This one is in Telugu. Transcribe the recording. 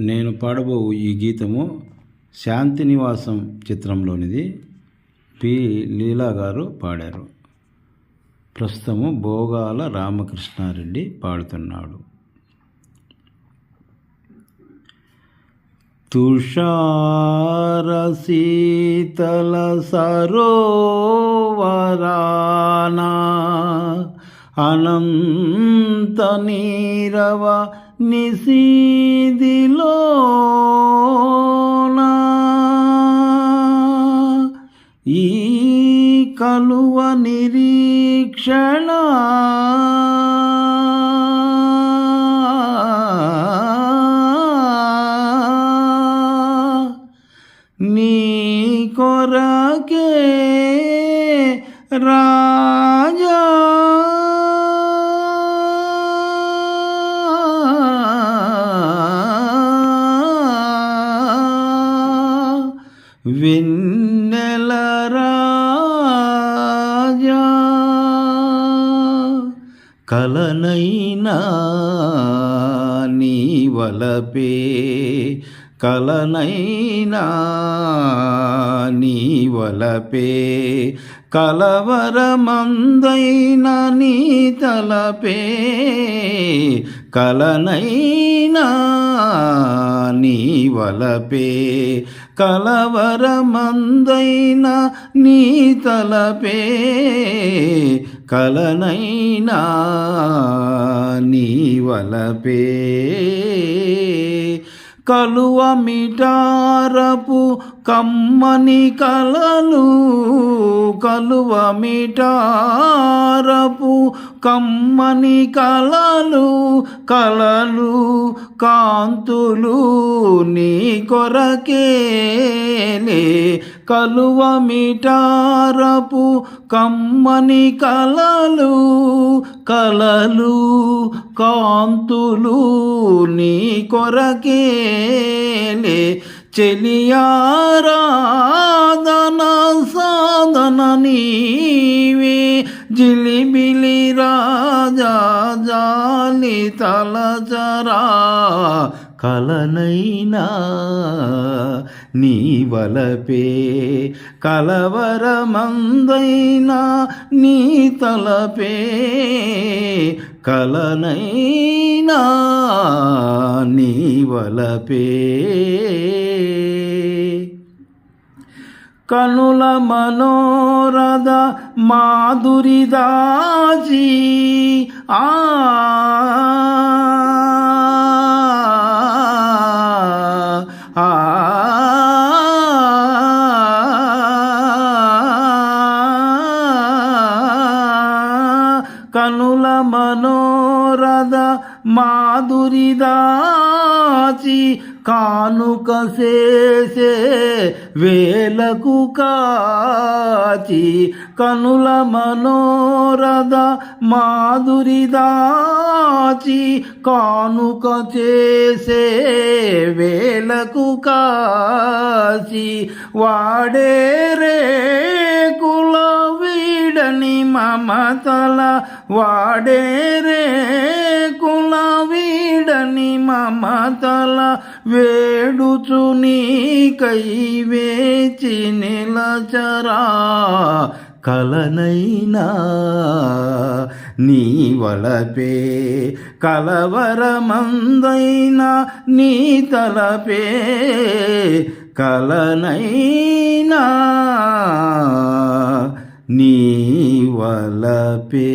నేను పాడబోవు ఈ గీతము శాంతినివాసం చిత్రంలోనిది. పి. లీలా గారు పాడారు. ప్రస్తుతము భోగాల రామకృష్ణారెడ్డి పాడుతున్నాడు. తుషారశీతల సరోవరానా అనంత నీరవ నిసీదిలో ఈ కలువ నిరీక్షణ నీ కొరకే రా వెన్నెల రాజా కలనైనా నీ వలపే కలనైనా నీ వలపే కలవరమందైన నీ తలపే కలనైనా నీ వలపే కలవరమందైన నీ తలపే కలనైనా నీ వలపే కలువ మిటారపు కమ్మని కలలు కలువ మిటారపు కమ్మని కలలు కలలు కాంతులు నీ కొరకేలే కలువ మిటారపు కమ్మని కలలు కలలు కాంతులు నీ కొరకేలే. చెలియారాధన సాధన నీవే జిలిబిలి రాజా జాలి తలచరా కలనైనా నీ వలపే కలవరమందైనా నీ తలపే కలనైనా నీ వలపే. కనుల మనోరథ మాధురి దాజీ ఆ కనుల మనోరథ మాధురి దాచి కానుక చేసే వేలకు కాచి కనుల మనోరథ మాధురి దాచి కానుక చేసే వేలకు కాచి వాడే రే వీడని మమతల వాడే రే కుల వీడని మమతల వేడుచు నీకై వేచి నిలచరా కలనైనా. నీ వలపే కలవరమందైనా నీ తలపే కలనైనా. నీ వలపే